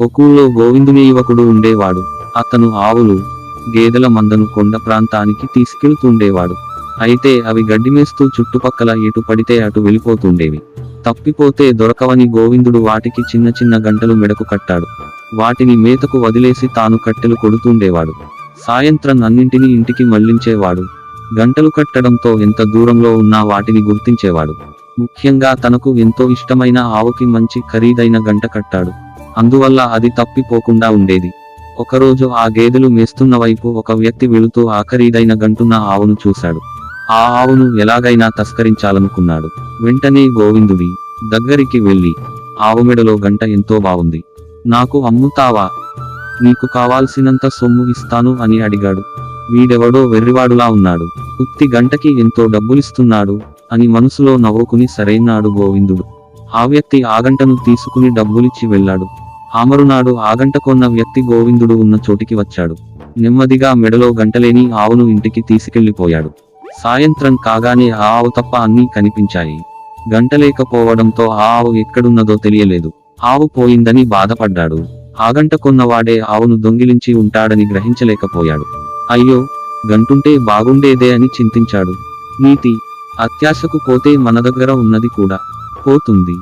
ఒక్కూళ్ళో గోవిందుని యువకుడు ఉండేవాడు. అతను ఆవులు గేదెల మందను కొండ ప్రాంతానికి తీసుకెళ్తుండేవాడు. అయితే అవి గడ్డిమేస్తూ చుట్టుపక్కల ఎటు పడితే అటు వెళ్ళిపోతుండేవి. తప్పిపోతే దొరకవని గోవిందుడు వాటికి చిన్న చిన్న గంటలు మెడకు కట్టాడు. వాటిని మేతకు వదిలేసి తాను కట్టెలు కొడుతుండేవాడు. సాయంత్రం అన్నింటినీ ఇంటికి మళ్ళించేవాడు. గంటలు కట్టడంతో ఎంత దూరంలో ఉన్నా వాటిని గుర్తించేవాడు. ముఖ్యంగా తనకు ఎంతో ఇష్టమైన ఆవుకి మంచి ఖరీదైన గంట కట్టాడు. అందువల్ల అది తప్పిపోకుండా ఉండేది. ఒకరోజు ఆ గేదెలు మేస్తున్న వైపు ఒక వ్యక్తి వెళుతూ ఆఖరీదైన గంటున్న ఆవును చూశాడు. ఆ ఆవును ఎలాగైనా తస్కరించాలనుకున్నాడు. వెంటనే గోవిందుడి దగ్గరికి వెళ్ళి ఆవు మెడలో గంట ఎంతో బాగుంది నాకు అమ్ముతావా? నీకు కావాల్సినంత సొమ్ము ఇస్తాను అని అడిగాడు. వీడెవడో వెర్రివాడులా ఉన్నాడు. ఉత్తి గంటకి ఎంతో డబ్బులిస్తున్నాడు అని మనసులో నవ్వుకుని సరైనాడు గోవిందుడు. ఆ వ్యక్తి ఆగంటను తీసుకుని డబ్బులిచ్చి వెళ్ళాడు. ఆమరునాడు ఆగంట కొన్న వ్యక్తి గోవిందుడు ఉన్న చోటికి వచ్చాడు. నెమ్మదిగా మెడలో గంటలేని ఆవును ఇంటికి తీసుకెళ్ళిపోయాడు సాయంత్రం కాగానే ఆ ఆవు తప్ప అన్నీ కనిపించాయి. గంటలేకపోవడంతో ఆ ఆవు ఎక్కడున్నదో తెలియలేదు. ఆవు పోయిందని బాధపడ్డాడు. ఆగంట కొన్నవాడే ఆవును దొంగిలించి ఉంటాడని గ్రహించలేకపోయాడు. అయ్యో గంటుంటే బాగుండేదే అని చింతించాడు. నీతి అత్యాశకు పోతే మన దగ్గర ఉన్నది కూడా పోతుంది.